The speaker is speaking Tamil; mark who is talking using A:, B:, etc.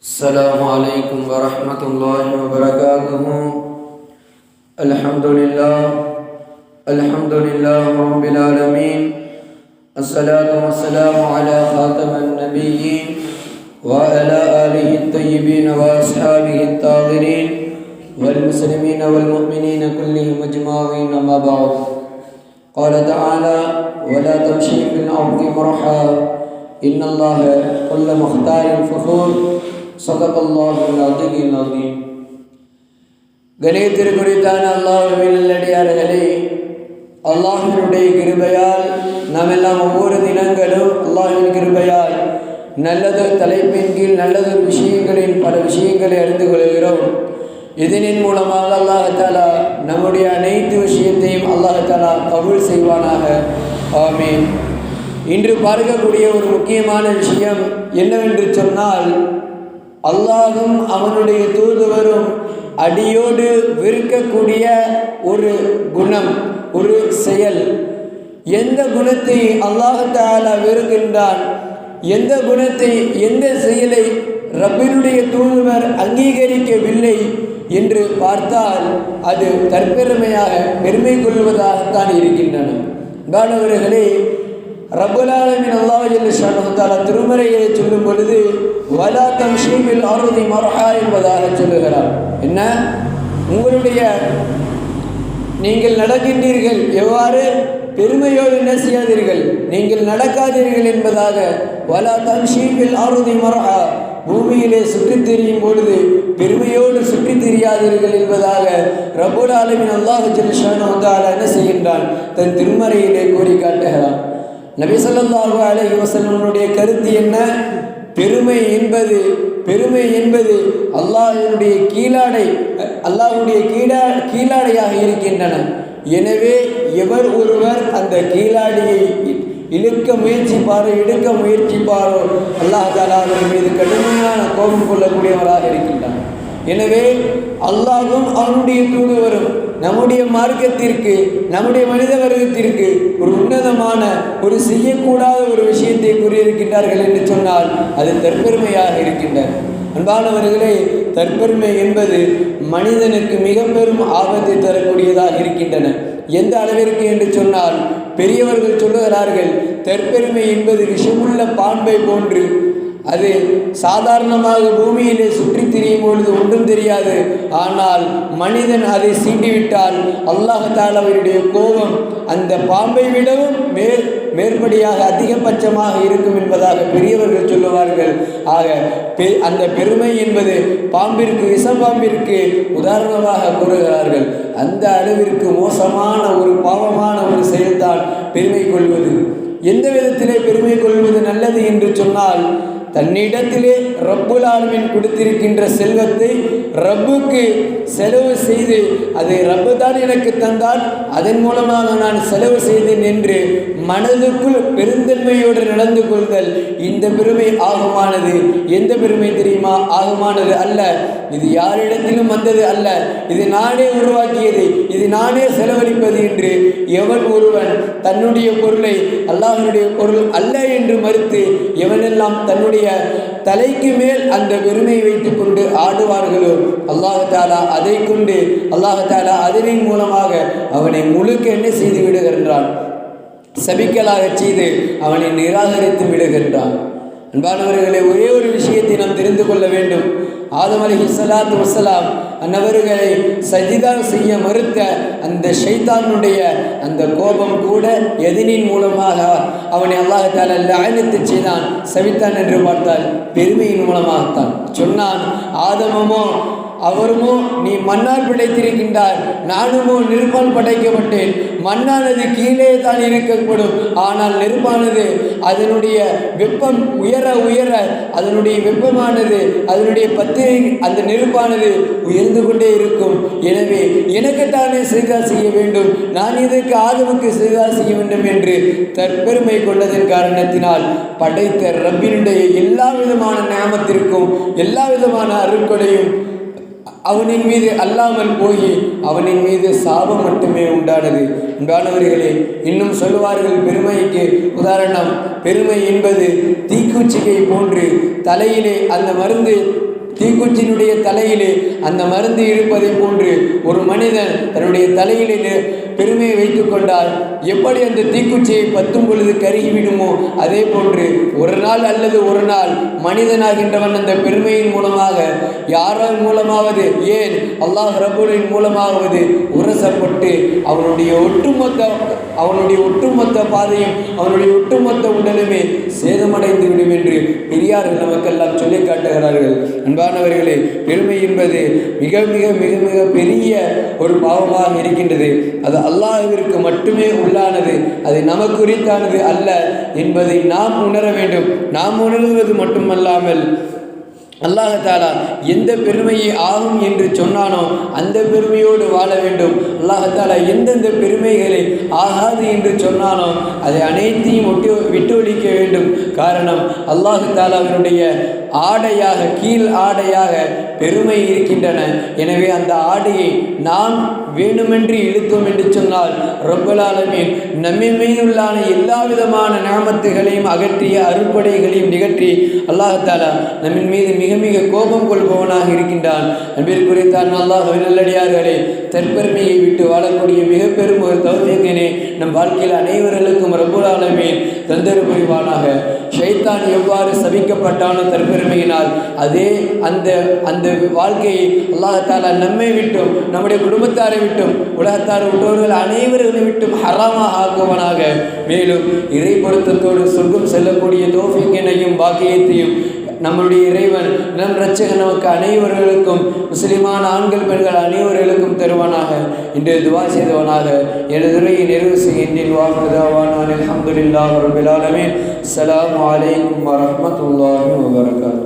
A: السلام عليكم ورحمة الله وبركاته. الحمد لله الحمد لله رب العالمين. الصلاة والسلام على خاتم النبيين وعلى آله الطيبين وأصحابه الطاهرين والمسلمين والمؤمنين كلهم أجمعين أما بعد. قال تعالى ولا تمشي في الأرض مرحا إن الله كل مختار فخور. சதபல்லாஹின் அலீம் கணியத்திற்குறித்தான அல்லாஹுவின் நல்லடியார்களே அல்லாஹினுடைய கிருபையால் நாம் எல்லாம் ஒவ்வொரு தினங்களும் அல்லாஹின் கிருபையால் நல்லது தலைப்பின் கீழ் நல்லது விஷயங்களின் பல விஷயங்களை அறிந்து கொள்கிறோம். இதனின் மூலமாக அல்லாஹாலா நம்முடைய அனைத்து விஷயத்தையும் அல்லாஹாலா கபுல் செய்வானாக. ஆமீன். இன்று பார்க்கக்கூடிய ஒரு முக்கியமான விஷயம் என்னவென்று சொன்னால் அல்லாஹும் அவனுடைய தூதுவரும் அடியோடு விற்கக்கூடிய ஒரு குணம் ஒரு செயல். எந்த குணத்தை அல்லாஹாலா வெறுக்கின்றான்? எந்த குணத்தை எந்த செயலை ரப்பினுடைய தூதுவர் அங்கீகரிக்கவில்லை என்று பார்த்தால் அது தற்பெருமையாக பெருமை கொள்வதாகத்தான் இருக்கின்றன. காணவர்களே ரபுலாலமின் அல்லாஹ் ஷானஹால திருமறையை சொல்லும் பொழுது வலா தம் ஷீமில் அருதி மரஹா என்பதாக சொல்லுகிறார். என்ன? உங்களுடைய நீங்கள் நடக்கின்றீர்கள் எவ்வாறு? பெருமையோடு என்ன செய்யாதீர்கள் நீங்கள் நடக்காதீர்கள் என்பதாக. வலா தம் ஆறுதி அருதி மரஹா பூமியிலே சுற்றித் திரியும் பொழுது பெருமையோடு சுற்றித் திரியாதீர்கள் என்பதாக ரபுல் ஆலமின் அல்லாஹ் ஜல்ஷானு என்ன செய்கின்றான்? தன் திருமறையிலே கூறி காட்டுகிறான். நபிசல்லாஹு அலஹி வசல்லனுடைய கருத்து என்ன? பெருமை என்பது பெருமை என்பது அல்லாஹினுடைய கீழாடை அல்லாஹுடைய கீழா கீழாடையாக இருக்கின்றன. எனவே எவர் ஒருவர் அந்த கீழாடியை இழுக்க முயற்சிப்பாரோ எடுக்க முயற்சிப்பாரோ அல்லாஹ் தாலா அவர் மீது கடுமையான கோபம் கொள்ளக்கூடியவராக இருக்கின்றார் எனவே அல்லாஹும் அவனுடைய தூதுவரும் நம்முடைய மார்க்கத்திற்கு நம்முடைய மனித வர்க்கத்திற்கு ஒரு உன்னதமான ஒரு செய்யக்கூடாத ஒரு விஷயத்தை கூறியிருக்கின்றார்கள் என்று சொன்னால் அது தற்பெருமையாக இருக்கின்றன அன்பானவர்களே தற்பெருமை என்பது மனிதனுக்கு மிக பெரும் ஆபத்தை தரக்கூடியதாக இருக்கின்றன. எந்த அளவிற்கு என்று சொன்னால் பெரியவர்கள் சொல்லுகிறார்கள் தற்பெருமை என்பது விஷமுள்ள பாம்பை போன்று அது சாதாரணமாக பூமியிலே சுற்றி திரியும் பொழுது ஒன்றும் தெரியாது. ஆனால் மனிதன் அதை சீண்டிவிட்டால் அல்லாஹால் அவருடைய கோபம் அந்த பாம்பை விடவும் மேல் மேற்படியாக அதிகபட்சமாக இருக்கும் என்பதாக பெரியவர்கள் சொல்லுவார்கள். ஆக அந்த பெருமை என்பது பாம்பிற்கு விஷம்பாம்பிற்கு உதாரணமாக கூறுகிறார்கள். அந்த அளவிற்கு மோசமான ஒரு பாவமான ஒரு செயல்தான் பெருமை கொள்வது. எந்த விதத்திலே பெருமை கொள்வது நல்லது என்று சொன்னால் தன்னிடத்திலே ரப்புல் ஆலமின் கொடுத்திருக்கின்ற செல்வத்தை ரப்புக்கு செலவு செய்து அதை ரப்பு தான் எனக்கு தந்தால் அதன் மூலமாக நான் செலவு செய்தேன் என்று மனதுக்குள் பெருந்தன்மையோடு நடந்து கொள்தல் இந்த பெருமை ஆகமானது. எந்த பெருமை தெரியுமா? ஆகமானது அல்ல. இது யாரிடத்திலும் வந்தது அல்ல. இது நானே உருவாக்கியது. இது நானே செலவழிப்பது என்று எவன் ஒருவன் தன்னுடைய பொருளை அல்லாஹனுடைய பொருள் அல்ல என்று மறுத்து எவனெல்லாம் தன்னுடைய தலைக்கு மேல் அந்த பெருமையை வைத்துக் கொண்டு ஆடுவார்களோ அல்லாஹாலா அதை கொண்டு அல்லாஹாலா அதனின் மூலமாக அவனை முழுக்க என்ன செய்து விடுகின்றான்? சபிக்கலாக செய்து அவனை நிராகரித்து விடுகின்றான். அன்பானவர்களை ஒரே ஒரு விஷயத்தை நாம் தெரிந்து கொள்ள வேண்டும். ஆதம் அலி வசலாம் அன்னவர்களை சஜிதா செய்ய மறுத்த அந்த ஷைத்தானுடைய அந்த கோபம் கூட எதினின் மூலமாக அவனை அல்லாஹால லாயனத்து செய்தான் சவித்தான் என்று பார்த்தால் பெருமையின் மூலமாகத்தான். சொன்னான் ஆதமமோ அவருமோ நீ மன்னார் படைத்திருக்கின்றார் நானுமோ நெருப்பால் படைக்கப்பட்டேன். மண்ணானது கீழே தான் இருக்கப்படும் ஆனால் நெருப்பானது அதனுடைய வெப்பம் உயர உயர அதனுடைய வெப்பமானது அதனுடைய பத்திரை அந்த நெருப்பானது உயர்ந்து கொண்டே இருக்கும். எனவே எனக்குத்தானே செய்தா செய்ய வேண்டும். நான் இதற்கு ஆதமுக்கு செய்தா செய்ய வேண்டும் என்று தற்பெருமை கொண்டதன் காரணத்தினால் படைத்த ரப்பினுடைய எல்லா விதமான நியமத்திற்கும் எல்லா விதமான அருட்கொடையும் அவனின் மீது அல்லாமல் போய் அவனின் மீது சாபம் மட்டுமே உண்டானது. உண்டானவர்களே இன்னும் சொல்லுவார்கள் பெருமைக்கு. உதாரணம் பெருமை என்பது தீக்குச்சிகை போன்று தலையிலே அந்த மருந்து தீக்குச்சியினுடைய தலையிலே அந்த மருந்து இருப்பதை போன்று ஒரு மனிதன் தன்னுடைய தலையிலே பெருமையை வைத்து கொண்டால் எப்படி அந்த தீக்குச்சியை பத்தும் பொழுது கருகிவிடுமோ? அதே போன்று ஒரு நாள் அல்லது ஒரு நாள் மனிதனாகின்றவன் அந்த பெருமையின் மூலமாக யாரால் மூலமாவது ஏன் அல்லாஹ் ரபுலின் மூலமாவது உரசப்பட்டு அவனுடைய ஒட்டுமொத்த அவனுடைய ஒட்டுமொத்த பாதையும் அவனுடைய ஒட்டுமொத்த உடலுமே சேதமடைந்து விடும் என்று பெரியார்கள் நமக்கெல்லாம் சொல்லி காட்டுகிறார்கள். அன்பானவர்களே பெருமை என்பது மிக மிக மிக மிக பெரிய ஒரு பாவமாக இருக்கின்றது. அது அல்லாஹிற்கு மட்டுமே உள்ளானது அது நமக்குரித்தானது அல்ல என்பதை நாம் உணர வேண்டும். நாம் உணர்வது மட்டுமல்லாமல் அல்லாஹாலா எந்த பெருமையை ஆகும் என்று சொன்னானோ அந்த பெருமையோடு வாழ வேண்டும். அல்லாஹாலா எந்தெந்த பெருமைகளை ஆகாது என்று சொன்னானோ அதை அனைத்தையும் ஒட்டி விட்டு ஒழிக்க வேண்டும். காரணம் அல்லாஹு தாலாவினுடைய ஆடையாக கீழ் ஆடையாக பெருமை இருக்கின்றன. எனவே அந்த ஆடையை நாம் வேணுமென்று இழுத்தோம் என்று சொன்னால் ரொம்பலாலமீன் நம்மை மீதுள்ளான எல்லா விதமான நாமத்துகளையும் அகற்றிய அறுப்படைகளையும் நிகற்றி அல்லாஹாலா நம்மின் மீது மிக மிக கோபம் கொள்பவனாக இருக்கின்றான். அன்பிற்குறித்தான் அல்லாஹ் நல்லடியார்களே தற்பெருமையை விட்டு வாழக்கூடிய மிக பெரும் ஒரு தௌசியத்தினை நம் வாழ்க்கையில் அனைவர்களுக்கும் ரபுலாலமீன் தந்தரு புரிவானாக ஷைத்தான் எவ்வாறு சபிக்கப்பட்டானோ தற்பெருமையினால் அதே அந்த அந்த வாழ்க்கையை அல்லாஹாலா நம்மை விட்டும் நம்முடைய குடும்பத்தாரை விட்டும் உலகத்தார் விட்டவர்கள் அனைவர்களை விட்டும் ஹராமாக ஆக்குவனாக. மேலும் இறை பொருத்தத்தோடு சொர்க்கம் செல்லக்கூடிய தோஃபிக்கினையும் பாக்கியத்தையும் நம்முடைய இறைவன் நம் இரட்சகன் நமக்கு அனைவர்களுக்கும் முஸ்லிமான ஆண்கள் பெண்கள் அனைவர்களுக்கும் தருவானாக. இன்று துவா செய்தவனாக எனது உரையை நிறைவு செய்கின்றேன் வாக்குதாவான அலமதுல்லாஹ் ரபில் ஆலமீன். அஸ்ஸலாமு அலைக்கும் வரஹ்மத்துல்லாஹி வபரகாத்துஹு